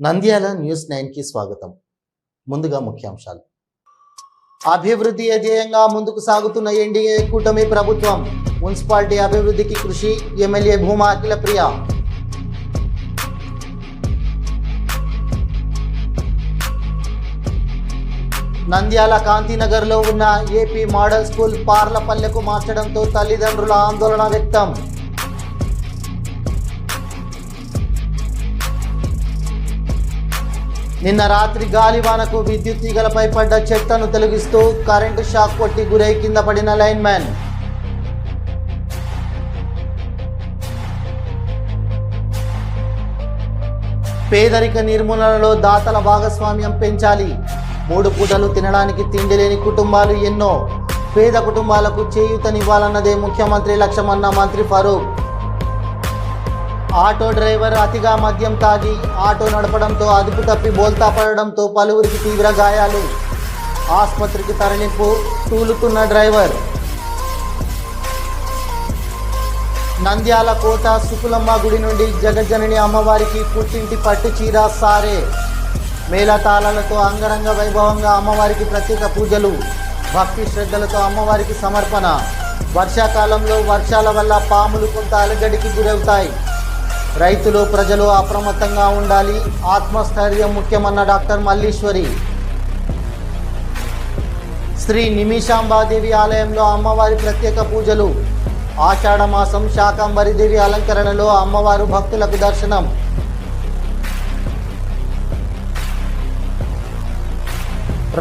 Nandyal news నైన్కి స్వాగతం. ముందుగా ముఖ్యాంశాలు. అభివృద్ధి ధ్యేయంగా ముందుకు సాగుతున్న ఎన్డీఏ కూటమి ప్రభుత్వం మున్సిపాలిటీ అభివృద్ధికి కృషి ఎమ్మెల్యే భూమా అఖిల ప్రియ. నంద్యాల కాంతినగర్లో ఉన్న ఏపీ మోడల్ స్కూల్ పార్లపల్లెకు మార్చడంతో తల్లిదండ్రుల ఆందోళన వ్యక్తం. నిన్న రాత్రి గాలివానకు విద్యుత్ తీగలపై పడ్డ చెట్టను తొలగిస్తూ కరెంటు షాక్ కొట్టి గురై కింద పడిన లైన్ మ్యాన్. పేదరిక నిర్మూలనలో దాతల భాగస్వామ్యం పెంచాలి. మూడు పూటలు తినడానికి తిండి లేని కుటుంబాలు ఎన్నో. పేద కుటుంబాలకు చేయూతనివ్వాలన్నదే ముఖ్యమంత్రి లక్ష్యమన్న మంత్రి ఫరూక్. ఆటో డ్రైవర్ అతిగా మద్యం తాగి ఆటో నడపడంతో అదుపు తప్పి బోల్తా పడడంతో పలువురికి తీవ్ర గాయాలు. ఆసుపత్రికి తరలింపు తూలుతున్న డ్రైవర్. నంద్యాల కోట సుకులమ్మ గుడి నుండి జగజ్జనని అమ్మవారికి పుట్టింటి పట్టు చీర సారే. మేళతాళాలతో అంగరంగ వైభవంగా అమ్మవారికి ప్రత్యేక పూజలు భక్తి శ్రద్ధలతో అమ్మవారికి సమర్పణ. వర్షాకాలంలో వర్షాల వల్ల పాములు కొంత అలజడికి గురవుతాయి. రైతులు ప్రజలు అప్రమత్తంగా ఉండాలి. ఆత్మస్థైర్యం ముఖ్యమన్న డాక్టర్ మల్లీశ్వరి. శ్రీ నిమిషాంబాదేవి ఆలయంలో అమ్మవారి ప్రత్యేక పూజలు. ఆషాఢమాసం శాకంబరిదేవి అలంకరణలో అమ్మవారు భక్తులకు దర్శనం.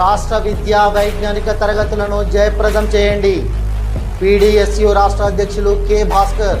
రాష్ట్ర విద్యా వైజ్ఞానిక తరగతులను జయప్రదం చేయండి. పీడిఎస్యు రాష్ట్ర అధ్యక్షులు K Bhaskar.